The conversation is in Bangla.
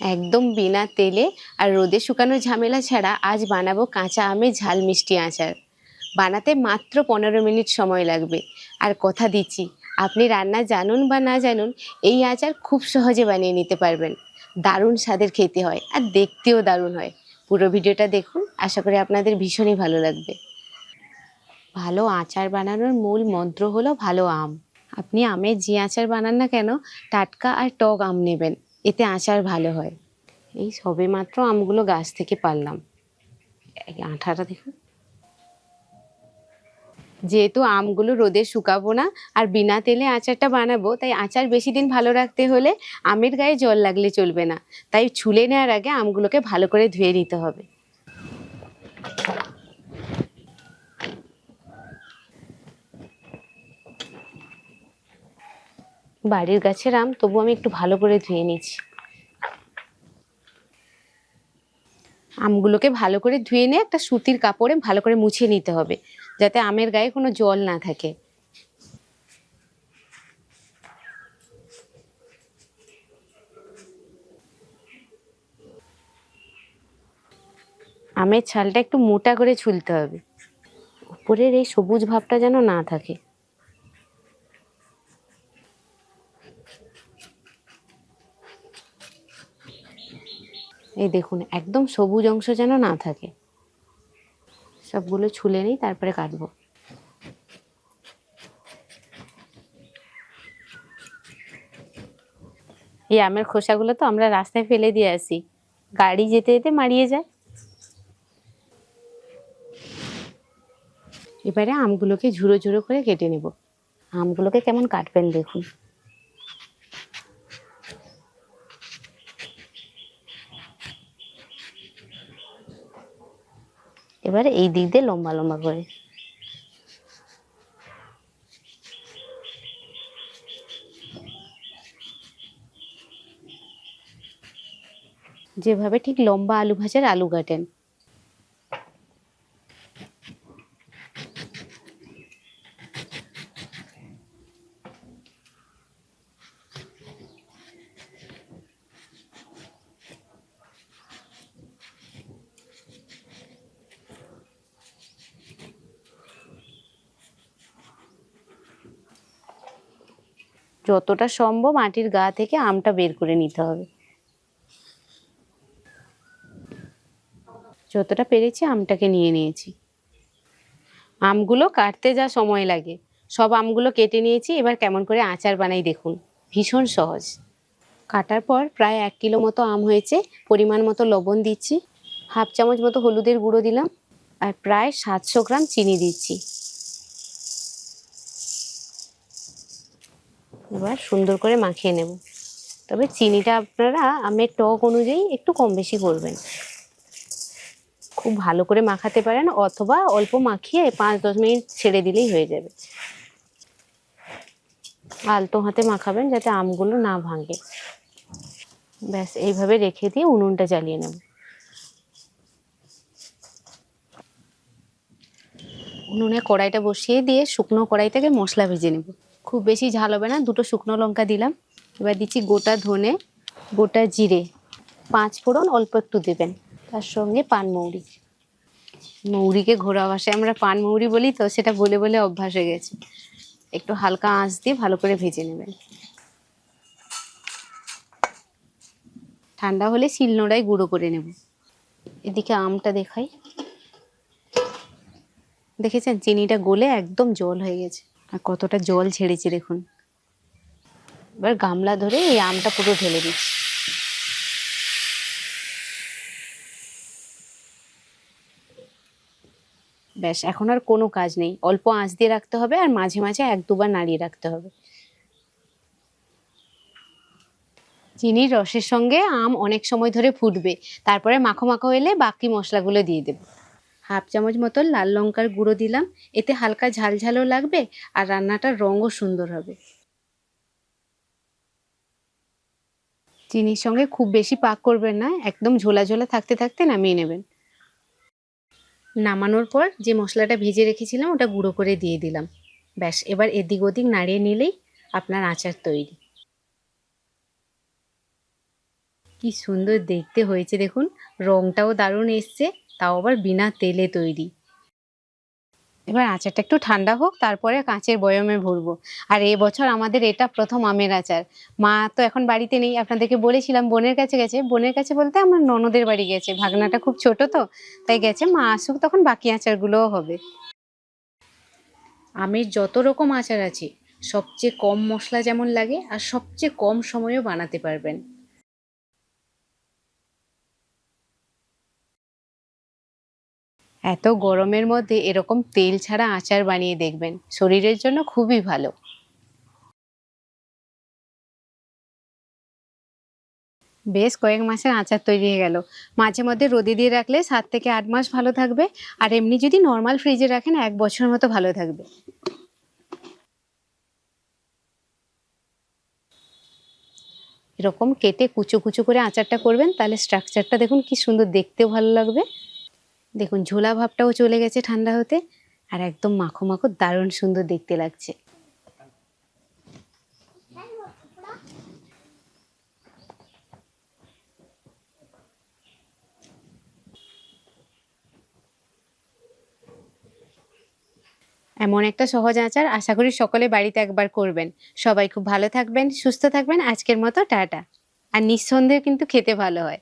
একদম বিনা তেলে আর রোদে শুকানোর ঝামেলা ছাড়া আজ বানাবো কাঁচা আমের ঝাল মিষ্টি আচার। বানাতে মাত্র পনেরো মিনিট সময় লাগবে। আর কথা দিচ্ছি, আপনি রান্না জানুন বা না জানুন, এই আচার খুব সহজে বানিয়ে নিতে পারবেন। দারুণ স্বাদের খেতে হয় আর দেখতেও দারুণ হয়। পুরো ভিডিওটা দেখুন, আশা করি আপনাদের ভীষণই ভালো লাগবে। ভালো আচার বানানোর মূল মন্ত্র হলো ভালো আম। আপনি আমের যে আচার বানান না কেন, টাটকা আর টক আম নেবেন। এতে আচার ভালো হয়। এই সবে মাত্র আমগুলো গাছ থেকে পারলাম। আঠাটা দেখুন। যেহেতু আমগুলো রোদে শুকাবো না আর বিনা তেলে আচারটা বানাবো, তাই আচার বেশি দিন ভালো রাখতে হলে আমের গায়ে জল লাগলে চলবে না। তাই ছুলে নেওয়ার আগে আমগুলোকে ভালো করে ধুয়ে নিতে হবে। বাড়ির গাছের আম, তবু আমি একটু ভালো করে ধুয়ে নিচ্ছি। আমগুলোকে ভালো করে ধুয়ে নিয়ে একটা সুতির কাপড়ে ভালো করে মুছিয়ে নিতে হবে, যাতে আমের গায়ে কোনো জল না থাকে। আমের ছালটা একটু মোটা করে ছুলতে হবে। উপরের এই সবুজ ভাবটা যেন না থাকে। এই দেখুন, একদম সবুজ অংশ যেন না থাকে। সবগুলো ছুলে নিই, তারপরে কাটবো। এই আমের খোসাগুলো তো আমরা রাস্তায় ফেলে দিয়ে আসি। গাড়ি যেতে যেতে মারিয়ে যায়। এবারে আমগুলোকে ঝুড়ো ঝুড়ো করে কেটে নেব। আমগুলোকে কেমন কাটবেন দেখুন। এবারে এই দিক দিয়ে লম্বা লম্বা করে। যেভাবে ঠিক লম্বা আলু ভাজার আলু কাটেন। যতটা সম্ভব মাটির গা থেকে আমটা বের করে নিতে হবে। যতটা পেরেছি আমটাকে নিয়ে নিয়েছি। আমগুলো কাটতে যা সময় লাগে। সব আমগুলো কেটে নিয়েছি, এবার কেমন করে আচার বানাই দেখুন। ভীষণ সহজ। কাটার পর প্রায় এক কিলো মতো আম হয়েছে, পরিমাণ মতো লবণ দিচ্ছি, হাফ চামচ মতো হলুদের গুঁড়ো দিলাম, আর প্রায় সাতশো গ্রাম চিনি দিচ্ছি। এবার সুন্দর করে মাখিয়ে নেব। তবে চিনিটা আপনারা আমের টক অনুযায়ী একটু কম বেশি করবেন। খুব ভালো করে মাখাতে পারেন অথবা অল্প মাখিয়ে পাঁচ দশ মিনিট ছেড়ে দিলেই হয়ে যাবে। আলতো হাতে মাখাবেন যাতে আমগুলো না ভাঙে। ব্যাস, এইভাবে রেখে দিয়ে উনুনটা জ্বালিয়ে নেব। উনুনে কড়াইটা বসিয়ে দিয়ে শুকনো কড়াই থেকে মশলা ভেজে নেব। খুব বেশি ঝাল হবে না। দুটো শুকনো লঙ্কা দিলাম। এবার দিচ্ছি গোটা ধনে, গোটা জিরে। পাঁচ ফোড়ন, অল্প একটু দেবেন। তার সঙ্গে পান মৌরি। মৌরিকে ঘোরা ভাষায় আমরা পান মৌরি বলি তো, সেটা বলে বলে অভ্যাস হয়ে গেছে। একটু হালকা আঁচ দিয়ে ভালো করে ভেজে নেবেন। ঠান্ডা হলে শিলনোড়ায় গুঁড়ো করে নেব। এদিকে আমটা দেখাই। দেখেছেন? চিনিটা গলে একদম জল হয়ে গেছে। আর কতটা জল ছেড়েছে দেখুন। এবার গামলা ধরে এই আমটা পুরো ঢেলে দিচ্ছি ব্যাস, এখন আর কোনো কাজ নেই। অল্প আঁচ দিয়ে রাখতে হবে আর মাঝে মাঝে এক দুবার নাড়িয়ে রাখতে হবে। চিনির রসের সঙ্গে আম অনেক সময় ধরে ফুটবে। তারপরে মাখো মাখো এলে বাকি মশলাগুলো দিয়ে দেবো। হাফ চামচ মতো লাল লঙ্কার গুঁড়ো দিলাম। এতে হালকা ঝালঝালও লাগবে আর রান্নাটার রঙও সুন্দর হবে। চিনির সঙ্গে খুব বেশি পাক করবেন না, একদম ঝোলা ঝোলা থাকতে থাকতে নামিয়ে নেবেন। নামানোর পর যে মশলাটা ভেজে রেখেছিলাম ওটা গুঁড়ো করে দিয়ে দিলাম। ব্যাস, এবার এদিক ওদিক নাড়িয়ে নিলেই আপনার আচার তৈরি। কি সুন্দর দেখতে হয়েছে দেখুন, রংটাও দারুণ এসছে। তাও আবার বিনা তেলে তৈরি। এবার আচারটা একটু ঠান্ডা হোক, তারপরে কাঁচের বয়মে ভরবো। আর এবছর আমাদের এটা প্রথম আমের আচার। মা তো এখন বাড়িতে নেই, আপনাদেরকে বলেছিলাম, বোনের কাছে গেছে। বোনের কাছে বলতে আমার ননদের বাড়ি গেছে, ভাগনাটা খুব ছোট তো, তাই গেছে। মা আসুক, তখন বাকি আচারগুলোও হবে। আমের যত রকম আচার আছে, সবচেয়ে কম মশলা যেমন লাগে, আর সবচেয়ে কম সময়েও বানাতে পারবেন। এত গরমের মধ্যে এরকম তেল ছাড়া আচার বানিয়ে দেখবেন, শরীরের জন্য খুবই ভালো। বেশ কয়েক মাসের আচার তৈরি হয়ে গেল। মাঝে মধ্যে রোদে দিয়ে রাখলে সাত থেকে আট মাস ভালো থাকবে, আর এমনি যদি নর্মাল ফ্রিজে রাখেন, এক বছর মতো ভালো থাকবে। এরকম কেটে কুচো কুচো করে আচারটা করবেন, তাহলে স্ট্রাকচারটা দেখুন কি সুন্দর দেখতেও ভালো লাগবে। দেখুন, ঝোলা ভাবটাও চলে গেছে ঠান্ডা হতে, আর একদম মাখো মাখো দারুণ সুন্দর দেখতে লাগছে। এমন একটা সহজ আচার আশা করি সকলে বাড়িতে একবার করবেন। সবাই খুব ভালো থাকবেন, সুস্থ থাকবেন। আজকের মতো টাটা। আর নিঃসন্দেহে কিন্তু খেতে ভালো হয়।